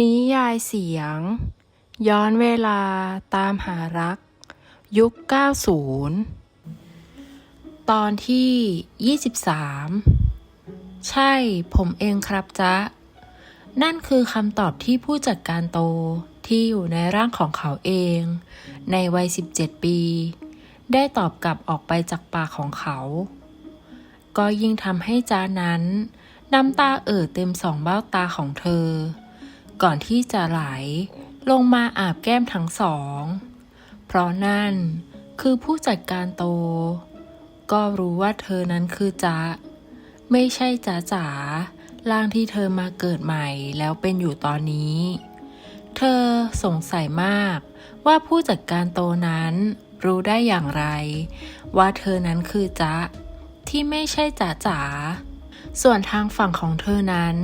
นิยายเสียง ย้อนเวลาตามหารัก ยุค 90 ตอนที่ 23 ใช่ผมเองครับจ๊ะ นั่นคือคำตอบที่ผู้จัดการโตที่อยู่ในร่างของเขาเอง ในวัย 17 ปี ได้ตอบกลับออกไปจากปากของเขา ก็ยิ่งทำให้จ้านั้น น้ำตาเอ่อเต็มสองเบ้าตาของเธอ ก่อนที่จะไหลลงมาอาบแก้มทั้งสอง เพราะนั่นคือผู้จัดการโต ก็รู้ว่าเธอนั้นคือจ๊ะ ไม่ใช่จ๋าจ๋าร่างที่เธอมาเกิดใหม่แล้วเป็นอยู่ตอนนี้ เธอสงสัยมากว่าผู้จัดการโตนั้นรู้ได้อย่างไร ว่าเธอนั้นคือจ๊ะ ที่ไม่ใช่จ๋าจ๋าส่วนทางฝั่งของเธอนั้น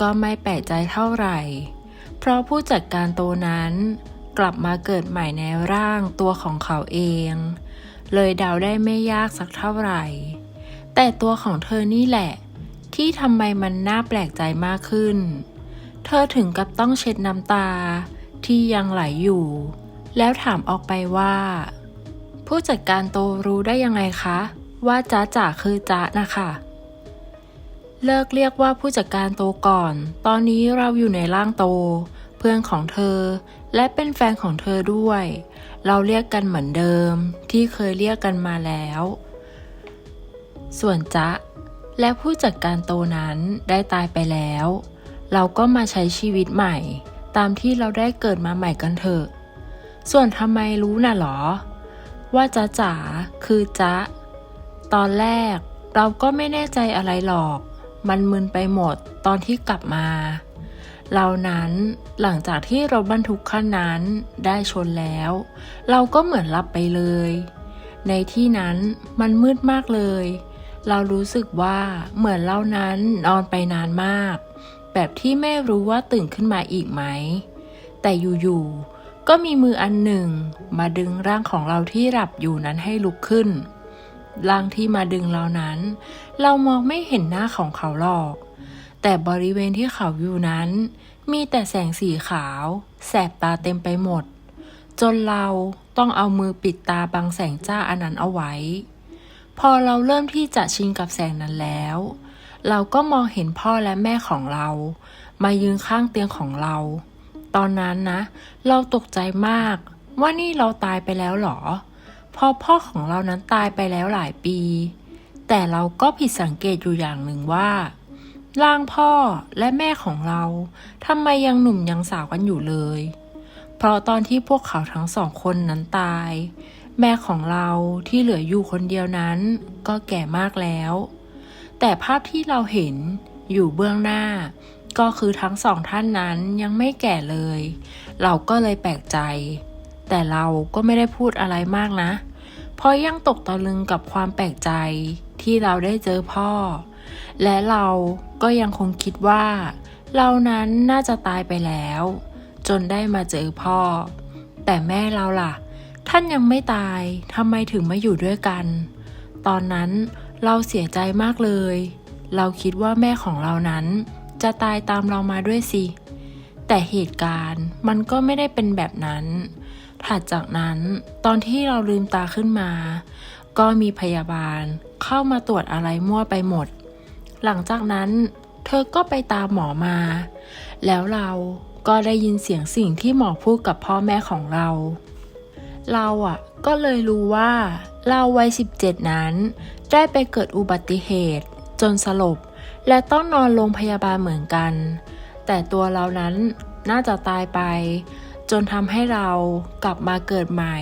ก็ไม่แปลกใจเท่าไหร่ เพราะผู้จัดการโตนั้น กลับมาเกิดใหม่ในร่างตัวของเขาเอง เลยเดาได้ไม่ยากสักเท่าไหร่ แต่ตัวของเธอนี่แหละ ที่ทำไมมันน่าแปลกใจมากขึ้น เธอถึงกับต้องเช็ดน้ำตาที่ยังไหลอยู่ แล้วถามออกไปว่า ผู้จัดการโตรู้ได้ยังไงคะ ว่าจ๊ะจ๋าคือจ๊ะนะคะ เลิกเรียกว่าผู้จัดการโตก่อน ตอนนี้เราอยู่ในร่างโต เพื่อนของเธอ และเป็นแฟนของเธอด้วย เราเรียกกันเหมือนเดิม ที่เคยเรียกกันมาแล้ว ส่วนจ๊ะ และผู้จัดการโตนั้นได้ตายไปแล้ว เราก็มาใช้ชีวิตใหม่ ตามที่เราได้เกิดมาใหม่กันเถอะ ส่วนทำไมรู้น่ะหรอ ว่าจ๊ะจ๋าคือจ๊ะ ตอนแรกเราก็ไม่แน่ใจอะไรหรอก มันมึนไปหมดตอนที่กลับมา เรานั้นหลังจากที่รถบรรทุกคันนั้นได้ชนแล้ว เราก็เหมือนหลับไปเลย ในที่นั้นมันมืดมากเลย เรารู้สึกว่าเหมือนเรานั้นนอนไปนานมาก แบบที่ไม่รู้ว่าตื่นขึ้นมาอีกไหม แต่อยู่ๆก็มีมืออันหนึ่งมาดึงร่างของเราที่หลับอยู่นั้นให้ลุกขึ้น ร่างที่มาดึงเรานั้น เรามองไม่เห็นหน้าของเขาหรอก แต่บริเวณที่เขาอยู่นั้น มีแต่แสงสีขาว แสบตาเต็มไปหมด จนเราต้องเอามือปิดตาบังแสงจ้าอันนั้นเอาไว้ พอเราเริ่มที่จะชินกับแสงนั้นแล้ว เราก็มองเห็นพ่อและแม่ของเรา มายืนข้างเตียงของเรา ตอนนั้นนะ เราตกใจมากว่านี่เราตายไปแล้วหรอ พราะพ่อของเรานั้นตายไปแล้วหลายปี แต่เราก็ผิดสังเกตอยู่อย่างหนึ่งว่า ร่างพ่อและแม่ของเราทำไมยังหนุ่มยังสาวกันอยู่เลย เพราะตอนที่พวกเขาทั้งสองคนนั้นตาย แม่ของเราที่เหลืออยู่คนเดียวนั้น ก็แก่มากแล้ว แต่ภาพที่เราเห็นอยู่เบื้องหน้า ก็คือทั้งสองท่านนั้นยังไม่แก่เลย เราก็เลยแปลกใจ แต่เราก็ไม่ได้พูดอะไรมากนะ เพราะยังตกตะลึงกับความแปลกใจที่เราได้เจอพ่อ และเราก็ยังคงคิดว่า เรานั้นน่าจะตายไปแล้ว จนได้มาเจอพ่อ แต่แม่เราล่ะ ท่านยังไม่ตายทำไมถึงมาอยู่ด้วยกัน ตอนนั้นเราเสียใจมากเลย เราคิดว่าแม่ของเรานั้นจะตายตามเรามาด้วยสิ แต่เหตุการณ์มันก็ไม่ได้เป็นแบบนั้น ถัดจากนั้น ตอนที่เราลืมตาขึ้นมา ก็มีพยาบาลเข้ามาตรวจอะไรมั่วไปหมด หลังจากนั้น เธอก็ไปตามหมอมา แล้วเราก็ได้ยินเสียงสิ่งที่หมอพูดกับพ่อแม่ของเรา เราอะก็เลยรู้ว่า เราวัย 17 นั้น ได้ไปเกิดอุบัติเหตุ จนสลบ และต้องนอนโรงพยาบาลเหมือนกัน แต่ตัวเรานั้นน่าจะตายไป นทำให้เรากลับมาเกิดใหม่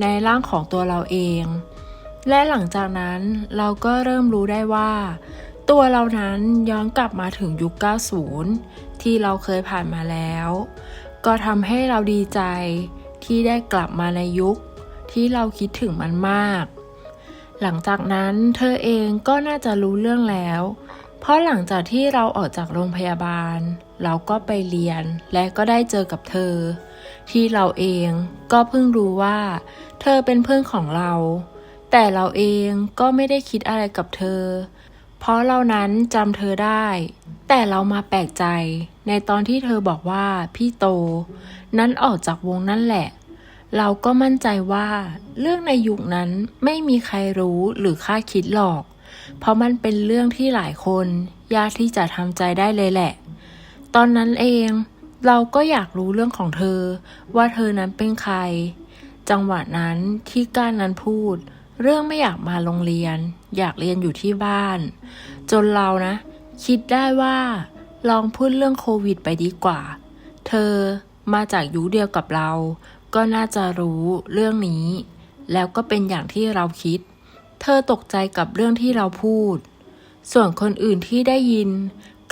ในร่างของตัวเราเอง และหลังจากนั้นเราก็เริ่มรู้ได้ว่า ตัวเรานั้นย้อนกลับมาถึงยุค 90 ที่เราเคยผ่านมาแล้ว ก็ทำให้เราดีใจที่ได้กลับมาในยุคที่เราคิดถึงมันมาก หลังจากนั้นเธอเองก็น่าจะรู้เรื่องแล้ว เพราะหลังจากที่เราออกจากโรงพยาบาล เราก็ไปเรียนและก็ได้เจอกับเธอ ที่เราเองก็เพิ่งรู้ว่า เธอเป็นเพื่อนของเรา แต่เราเองก็ไม่ได้คิดอะไรกับเธอ เพราะเรานั้นจำเธอได้ แต่เรามาแปลกใจในตอนที่เธอบอกว่าพี่โต นั้นออกจากวงนั่นแหละ เราก็มั่นใจว่า เรื่องในยุคนั้นไม่มีใครรู้หรือคาดคิดหรอก เพราะมันเป็นเรื่องที่หลายคน ยากที่จะทำใจได้เลยแหละ ตอนนั้นเอง เราก็อยากรู้เรื่องของเธอ ว่าเธอนั้นเป็นใคร จังหวะนั้นที่ก้านนั้นพูด เรื่องไม่อยากมาโรงเรียน อยากเรียนอยู่ที่บ้าน จนเรานะ คิดได้ว่า ลองพูดเรื่องโควิดไปดีกว่า เธอมาจากยุคเดียวกับเรา ก็น่าจะรู้เรื่องนี้ แล้วก็เป็นอย่างที่เราคิด เธอตกใจกับเรื่องที่เราพูด ส่วนคนอื่นที่ได้ยิน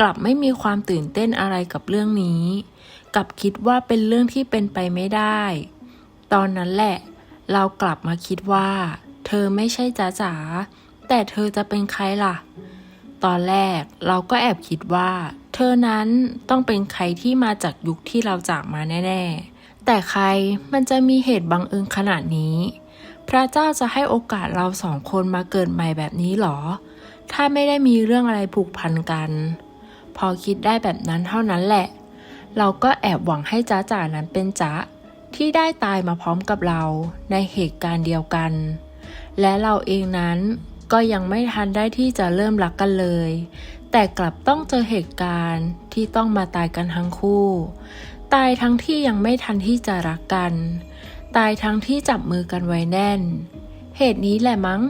กลับไม่มีความตื่นเต้นอะไรกับเรื่องนี้ กลับคิดว่าเป็นเรื่องที่เป็นไปไม่ได้ ตอนนั้นแหละ เรากลับมาคิดว่า เธอไม่ใช่จ๋าจ๋าแต่เธอจะเป็นใครล่ะ ตอนแรกเราก็แอบคิดว่า เธอนั้นต้องเป็นใครที่มาจากยุคที่เราจากมาแน่ ๆ แต่ใครมันจะมีเหตุบังเอิญขนาดนี้ พระเจ้าจะให้โอกาสเราสองคนมาเกิดใหม่แบบนี้หรอ ถ้าไม่ได้มีเรื่องอะไรผูกพันกัน พอคิดได้แบบนั้นเท่านั้นแหละ เราก็แอบหวังให้จ้าจ๋านั้นเป็นจ๊ะที่ได้ตายมาพร้อมกับเราในเหตุการณ์เดียวกัน และเราเองนั้นก็ยังไม่ทันได้ที่จะเริ่มรักกันเลย แต่กลับต้องเจอเหตุการณ์ที่ต้องมาตายกันทั้งคู่ ตายทั้งที่ยังไม่ทันที่จะรักกัน ตายทั้งที่จับมือกันไว้แน่น เหตุนี้แหละมั้ง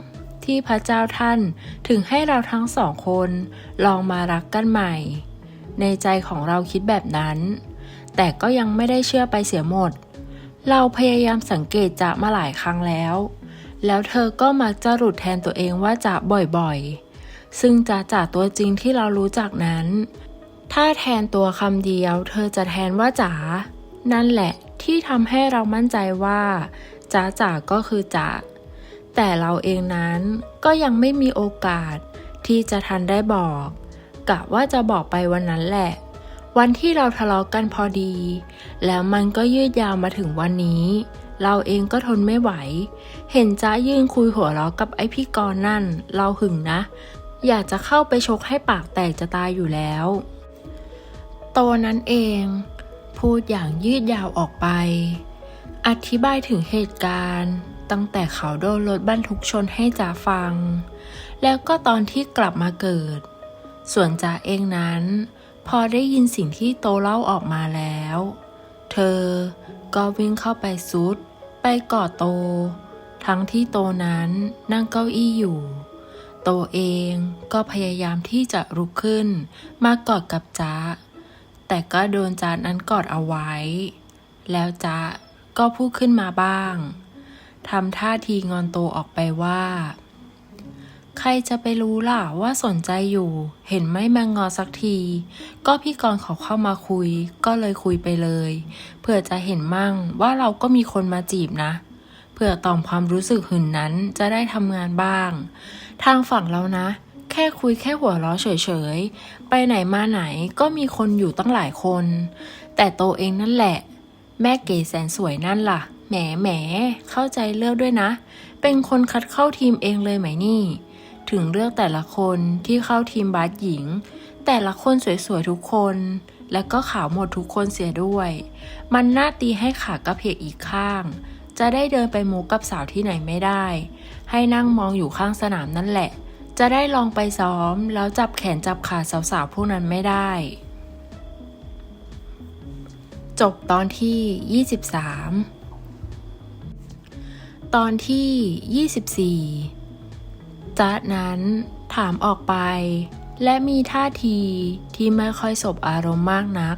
ที่พระเจ้าท่านถึงให้เราทั้งสองคนลองมารักกันใหม่ ในใจของเราคิดแบบนั้น แต่ก็ยังไม่ได้เชื่อไปเสียหมด เราพยายามสังเกตจะมาหลายครั้งแล้ว แล้วเธอก็มักจะหลุดแทนตัวเองว่าจะบ่อยๆ ซึ่งจะจากตัวจริงที่เรารู้จักนั้น ถ้าแทนตัวคำเดียว เธอจะแทนว่าจ๋า นั่นแหละที่ทำให้เรามั่นใจว่าจ๋าจ๋าก็คือจ๋าแต่เราเองนั้นก็ยังไม่มีโอกาสที่จะทันได้บอก กะว่าจะบอกไปวันนั้นแหละ วันที่เราทะเลาะกันพอดี แล้วมันก็ยืดยาวมาถึงวันนี้ เราเองก็ทนไม่ไหว เห็นจ้ายืนคุยหัวเราะกับไอ้พี่กรณ์นั่น เราหึงนะ อยากจะเข้าไปชกให้ปากแตกจะตายอยู่แล้ว โตนั้นเอง พูดอย่างยืดยาวออกไป อธิบายถึงเหตุการณ์ตั้งแต่เขาโดนรถบรรทุกชนให้จ๋าฟัง แล้วก็ตอนที่กลับมาเกิด ส่วนจ๋าเองนั้น พอได้ยินสิ่งที่โตเล่าออกมาแล้ว เธอก็วิ่งเข้าไปซุด ไปกอดโต ทั้งที่โตนั้นนั่งเก้าอี้อยู่ โตเองก็พยายามที่จะลุกขึ้นมากอดกับจ๊ะแต่ก็โดนจ๊ะนั้นกอดเอาไว้ แล้วจ๊ะก็พูดขึ้นมาบ้างทำท่าทีงอนโตออกไปว่า ใครจะไปรู้ล่ะว่าสนใจอยู่ เห็นไม่มางอสักที ก็พี่กรณ์ขาเข้ามาคุย ก็เลยคุยไปเลยเพื่อจะเห็นมั่งว่าเราก็มีคนมาจีบนะเพื่อตอมความรู้สึกหึ่นนั้นจะได้ทำงานบ้าง ทางฝั่งเรานะ แค่คุยแค่หัวเราะเฉยๆ ไปไหนมาไหนก็มีคนอยู่ตั้งหลายคน แต่โตเองนั่นแหละ แม่เก๋แสนสวยนั่นล่ะ แหมแหมเข้าใจเลือกด้วยนะ เป็นคนคัดเข้าทีมเองเลยไหมนี่ ถึงเลือกแต่ละคนที่เข้าทีมบาสหญิง แต่ละคนสวยๆทุกคน และก็ขาวหมดทุกคนเสียด้วย มันน่าตีให้ขากระเพกอีกข้าง จะได้เดินไปมูกับสาวที่ไหนไม่ได้ ให้นั่งมองอยู่ข้างสนามนั่นแหละ จะได้ลองไปซ้อม แล้วจับแขนจับขาสาวๆพวกนั้นไม่ได้ จบตอนที่ 23 ตอนที่ 24 จ๊ะนั้นถามออกไป และมีท่าทีที่ไม่ค่อยสบอารมณ์มากนัก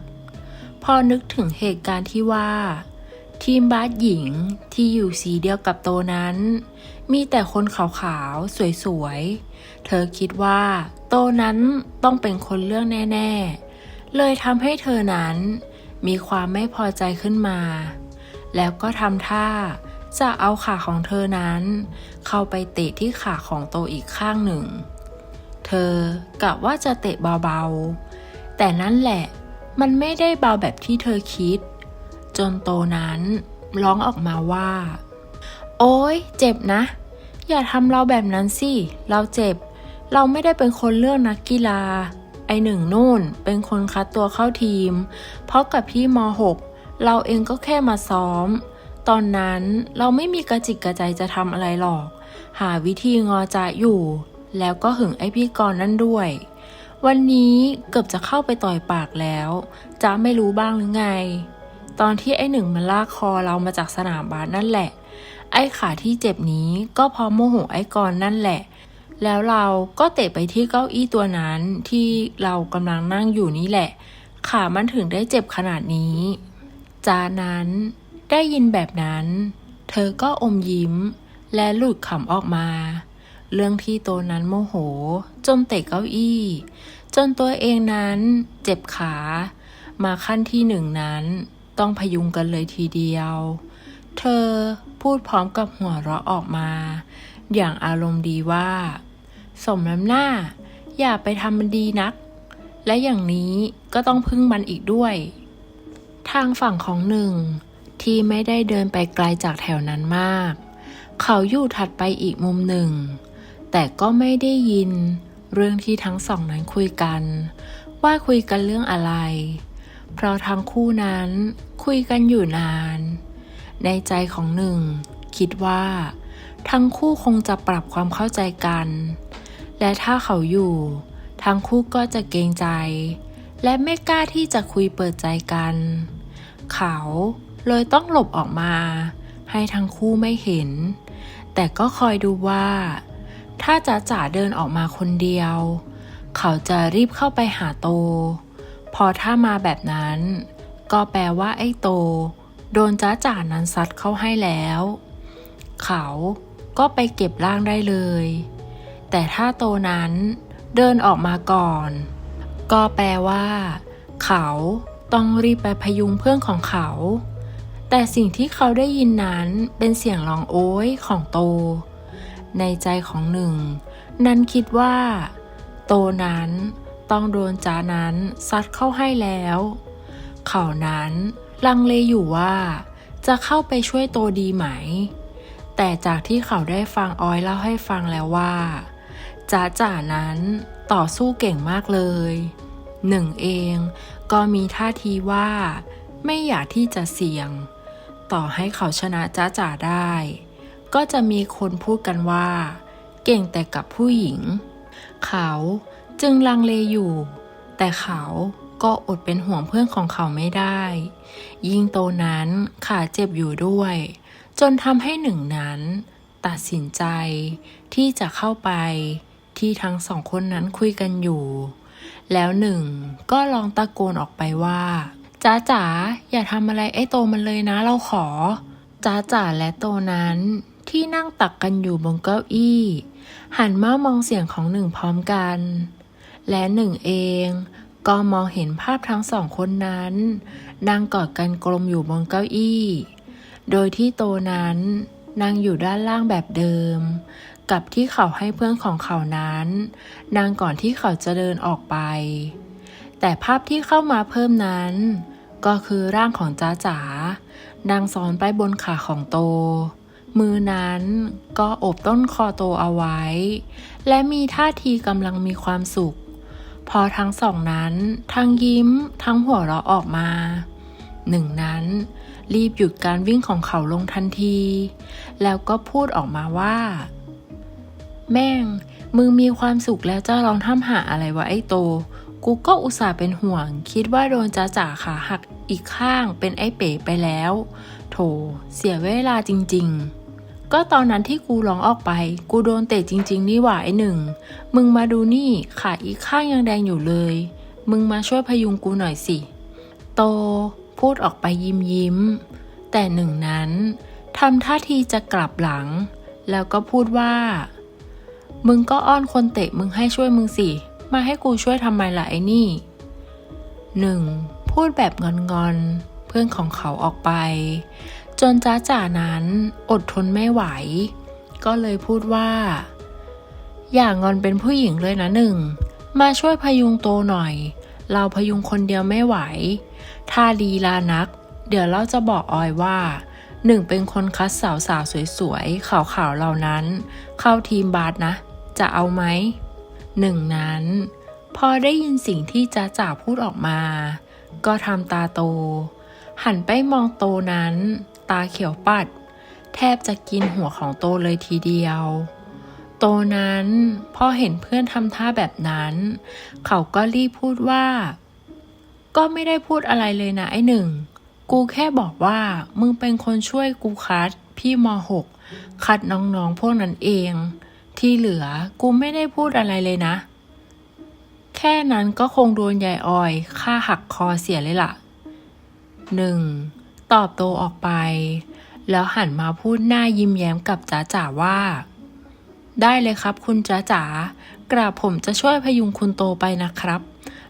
พอนึกถึงเหตุการณ์ที่ว่า ทีมบาสหญิงที่อยู่สีเดียวกับโตนั้น มีแต่คนขาวๆ สวยๆ เธอคิดว่า โตนั้นต้องเป็นคนเรื่องแน่ ๆ เลยทำให้เธอนั้นมีความไม่พอใจขึ้นมา แล้วก็ทำท่า จะเอาขาของเธอนั้น เข้าไปเตะที่ขาของโตอีกข้างหนึ่ง เธอกะว่าจะเตะเบาๆ แต่นั่นแหละมันไม่ได้เบาแบบที่เธอคิด จนโตนั้นร้องออกมาว่า โอ๊ย เจ็บนะ อย่าทำเราแบบนั้นสิ เราเจ็บ เราไม่ได้เป็นคนเลือกนักกีฬา ไอหนึ่งนู่นเป็นคนคัดตัวเข้าทีม เพราะกับพี่ม .6 เราเองก็แค่มาซ้อม ตอนนั้นเราไม่มีกระจิกกระใจจะทำอะไรหรอก หาวิธีงอจาอยู่ แล้วก็หึงไอพี่กรณ์นั่นด้วย วันนี้เกือบจะเข้าไปต่อยปากแล้วจ้าไม่รู้บ้างหรือไง ตอนที่ไอหนึ่งมันลากคอเรามาจากสนามบาสนั่นแหละ ไอขาที่เจ็บนี้ก็เพราะโมโหไอกรณ์นั่นแหละ แล้วเราก็เตะไปที่เก้าอี้ตัวนั้นที่เรากำลังนั่งอยู่นี่แหละ ขามันถึงได้เจ็บขนาดนี้จานั้น ได้ยินแบบนั้น เธอก็อมยิ้ม และหลุดขำออกมา เรื่องที่ตัวนั้นโมโห จนเตะเก้าอี้ จนตัวเองนั้นเจ็บขา มาขั้นที่หนึ่งนั้น ต้องพยุงกันเลยทีเดียว เธอพูดพร้อมกับหัวเราะออกมา อย่างอารมณ์ดีว่า สมน้ำหน้า อย่าไปทำมันดีนัก และอย่างนี้ก็ต้องพึ่งมันอีกด้วย ทางฝั่งของหนึ่ง ที่ไม่ได้เดินไปไกลจากแถวนั้นมาก เขาอยู่ถัดไปอีกมุมหนึ่ง แต่ก็ไม่ได้ยิน เรื่องที่ทั้งสองนั้นคุยกัน ว่าคุยกันเรื่องอะไร เพราะทั้งคู่นั้นคุยกันอยู่นาน ในใจของหนึ่ง คิดว่า ทั้งคู่คงจะปรับความเข้าใจกัน และถ้าเขาอยู่ ทั้งคู่ก็จะเกรงใจ และไม่กล้าที่จะคุยเปิดใจกัน เขา เลยต้องหลบออกมา ให้ทั้งคู่ไม่เห็น แต่ก็คอยดูว่า ถ้าจ๋าจ๋าเดินออกมาคนเดียว เขาจะรีบเข้าไปหาโต พอถ้ามาแบบนั้น ก็แปลว่าไอ้โต โดนจ้าจ๋านั้นซัดเข้าให้แล้ว เขาก็ไปเก็บร่างได้เลย แต่ถ้าโตนั้นเดินออกมาก่อน ก็แปลว่า เขาต้องรีบไปพยุงเพื่อนของเขา แต่สิ่งที่เขาได้ยินนั้นเป็นเสียงร้องโอ้ยของโต ในใจของหนึ่ง นั้นคิดว่า โตนั้นต้องโดนจานั้นซัดเข้าให้แล้ว เขานั้นลังเลอยู่ว่า จะเข้าไปช่วยโตดีไหม แต่จากที่เขาได้ฟังออยเล่าให้ฟังแล้วว่าจ้าจ๋านั้นต่อสู้เก่งมากเลย หนึ่งเองก็มีท่าทีว่า ไม่อยากที่จะเสี่ยง ต่อให้เขาชนะจ้าจ๋าได้ ก็จะมีคนพูดกันว่า เก่งแต่กับผู้หญิง เขาจึงลังเลอยู่ แต่เขาก็อดเป็นห่วงเพื่อนของเขาไม่ได้ ยิ่งโตนั้นขาเจ็บอยู่ด้วย จนทำให้หนึ่งนั้น ตัดสินใจที่จะเข้าไปที่ทั้งสองคนนั้นคุยกันอยู่ แล้วหนึ่งก็ลองตะโกนออกไปว่า จ้าจ๋าอย่าทำอะไรไอ้โตมันเลยนะเราขอจ้าจ๋าและโตนั้นที่นั่งตักกันอยู่บนเก้าอี้ หันมามองเสียงของหนึ่งพร้อมกัน และหนึ่งเองก็มองเห็นภาพทั้งสองคนนั้นนั่งกอดกันกลมอยู่บนเก้าอี้ โดยที่โตนั้นนั่งอยู่ด้านล่างแบบเดิม กับที่เขาให้เพื่อนของเขานั้นนางก่อนที่เขาจะเดินออกไป แต่ภาพที่เข้ามาเพิ่มนั้น ก็คือร่างของจ้าจ๋านางซ้อนไปบนขาของโต มือนั้นก็โอบต้นคอโตเอาไว้ และมีท่าทีกำลังมีความสุข พอทั้งสองนั้น ทั้งยิ้ม ทั้งหัวเราะออกมา หนึ่งนั้น รีบหยุดการวิ่งของเขาลงทันที แล้วก็พูดออกมาว่า แม่ง มึงมีความสุขแล้วจะลองทำหาอะไรวะไอ้โต กูก็อุตส่าห์เป็นห่วง คิดว่าโดนจ้าจ๋าขาหักอีกข้างเป็นไอ้เป๋ไปแล้ว โถ เสียเวลาจริง ๆ ก็ตอนนั้นที่กูร้องออกไป กูโดนเตะจริง ๆ นี่หว่าไอ้หนึ่ง มึงมาดูนี่ขาอีกข้างยังแดงอยู่เลย มึงมาช่วยพยุงกูหน่อยสิ โต พูดออกไปยิ้มยิ้ม แต่หนึ่งนั้นทำท่าทีจะกลับหลัง แล้วก็พูดว่า มึงก็อ้อนคนเตะมึงให้ช่วยมึงสิ มาให้กูช่วยทำไมล่ะไอ้นี่หนึ่งพูดแบบงอนๆ เพื่อนของเขาออกไป จนจ้าจ๋านั้นอดทนไม่ไหว ก็เลยพูดว่า อย่างอนเป็นผู้หญิงเลยนะหนึ่ง มาช่วยพยุงโตหน่อย เราพยุงคนเดียวไม่ไหว ถ้าลีลานัก เดี๋ยวเราจะบอกออยว่าหนึ่งเป็นคนคัดสาวสาวสวยๆขาวๆเหล่านั้น เข้าทีมบาสนะ จะเอาไหม หนึ่งนั้น พอได้ยินสิ่งที่จ้าจ๋าพูดออกมา ก็ทำตาโต หันไปมองโตนั้น ตาเขียวปัด แทบจะกินหัวของโตเลยทีเดียว โตนั้นพอเห็นเพื่อนทำท่าแบบนั้น เขาก็รีบพูดว่า ก็ไม่ได้พูดอะไรเลยนะไอ้หนึ่ง กูแค่บอกว่ามึงเป็นคนช่วยกูคัดพี่มหกคัดน้องๆพวกนั้นเอง ที่เหลือกูไม่ได้พูดอะไรเลยนะ แค่นั้นก็คงโดนยายออยฆ่าหักคอเสียเลยล่ะหนึ่งตอบโตออกไป แล้วหันมาพูดหน้ายิ้มแย้มกับจ๋าจ๋าว่า ได้เลยครับคุณจ๋าจ๋ากราบผมจะช่วยพยุงคุณโตไปนะครับ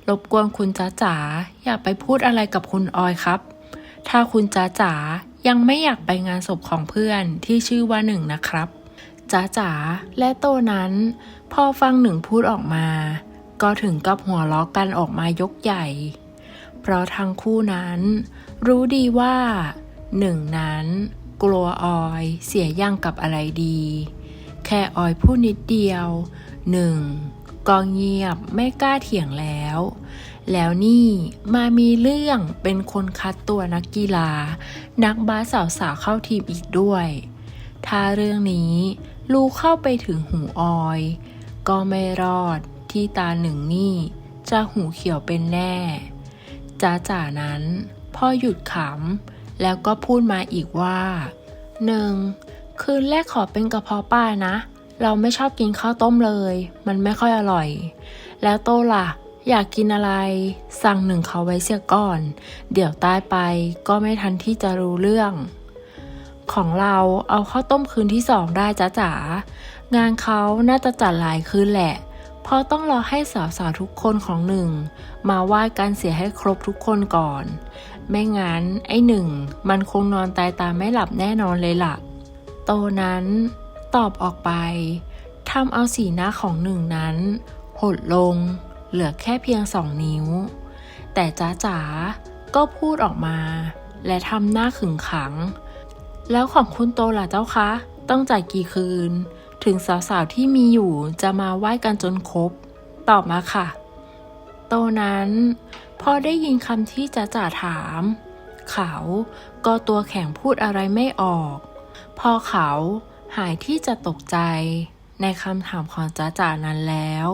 รบกวนคุณจ๋าจ๋าอย่าไปพูดอะไรกับคุณออยครับ ถ้าคุณจ๋าจ๋ายังไม่อยากไปงานศพของเพื่อนที่ชื่อว่าหนึ่งนะครับ จ๋าจ๋าและโตนั้น พอฟังหนึ่งพูดออกมา ก็ถึงกับหัวล้อกกันออกมายกใหญ่ เพราะทั้งคู่นั้น รู้ดีว่าหนึ่งนั้น กลัวออยเสียย่างกับอะไรดี แค่ออยพูดนิดเดียวหนึ่งก็เงียบไม่กล้าเถียงแล้ว แล้วนี่มามีเรื่องเป็นคนคัดตัวนักกีฬา นักบาสสาวๆเข้าทีมอีกด้วย ถ้าเรื่องนี้ ลูเข้าไปถึงหูออย ก็ไม่รอดที่ตาหนึ่งนี่จะหูเขียวเป็นแน่จ้าจ๋านั้นพ่อหยุดขำ แล้วก็พูดมาอีกว่าหนึ่งคืนแรกขอเป็นกระเพาะป้านะ เราไม่ชอบกินข้าวต้มเลย มันไม่ค่อยอร่อย แล้วโตล่ะ อยากกินอะไร สั่งหนึ่งเขาไว้เสียก่อน เดี๋ยวตายไปก็ไม่ทันที่จะรู้เรื่อง ของเราเอาข้าวต้มคืนที่สองได้จ้าจ๋างานเขาน่าจะจัดหลายคืนแหละ เพราะต้องรอให้สาวๆทุกคนของหนึ่ง มาไหว้กันเสียให้ครบทุกคนก่อน ไม่งั้นไอ้หนึ่ง มันคงนอนตายตาไม่หลับแน่นอนเลยล่ะ โตนั้น ตอบออกไปทำเอาสีหน้าของหนึ่งนั้น หดลง เหลือแค่เพียงสองนิ้ว แต่จ้าจ๋าก็พูดออกมา และทำหน้าขึงขัง แล้วของคุณโตล่ะเจ้าคะ ต้องจ่ายกี่คืน ถึงสาวๆที่มีอยู่จะมาไหว้กันจนครบ ตอบมาค่ะ โตนั้นพอได้ยินคำที่จ้าจ๋าถาม เขาก็ตัวแข็งพูดอะไรไม่ออก พอเขาหายที่จะตกใจในคำถามของจ้าจ๋านั้นแล้ว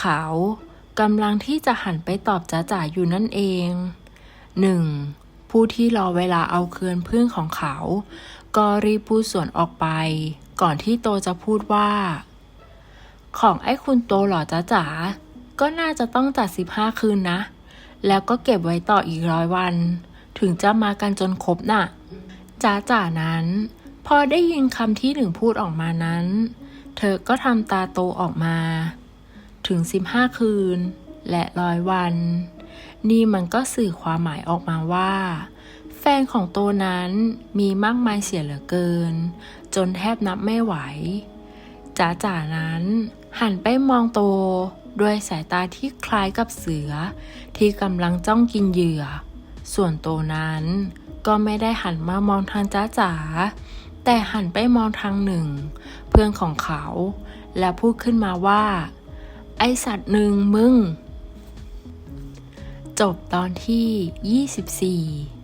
เขากำลังที่จะหันไปตอบจ้าจ๋าอยู่นั่นเองหนึ่ง ผู้ที่รอเวลาเอาคืนพึ่งของเขา ก็รีบพูดสวนออกไป ก่อนที่โตจะพูดว่า ของไอ้คุณโตหรอจ้าจ๋าก็น่าจะต้องจัดสิบห้าคืนนะ แล้วก็เก็บไว้ต่ออีกร้อยวัน ถึงจะมากันจนครบน่ะจ้าจ๋านั้น พอได้ยินคำที่หนึ่งพูดออกมานั้น เธอก็ทำตาโตออกมา ถึงสิบห้าคืน และร้อยวัน นี่มันก็สื่อความหมายออกมาว่า แฟนของโตนั้นมีมากมายเสียเหลือเกิน จนแทบนับไม่ไหวจ๋าจ๋านั้นหันไปมองโตด้วยสายตาที่คล้ายกับเสือ ที่กำลังจ้องกินเหยื่อ ส่วนโตนั้นก็ไม่ได้หันมามองทางจ้าจ๋าแต่หันไปมองทางหนึ่ง เพื่อนของเขา และพูดขึ้นมาว่า ไอสัตว์หนึ่งมึง จบตอนที่ 24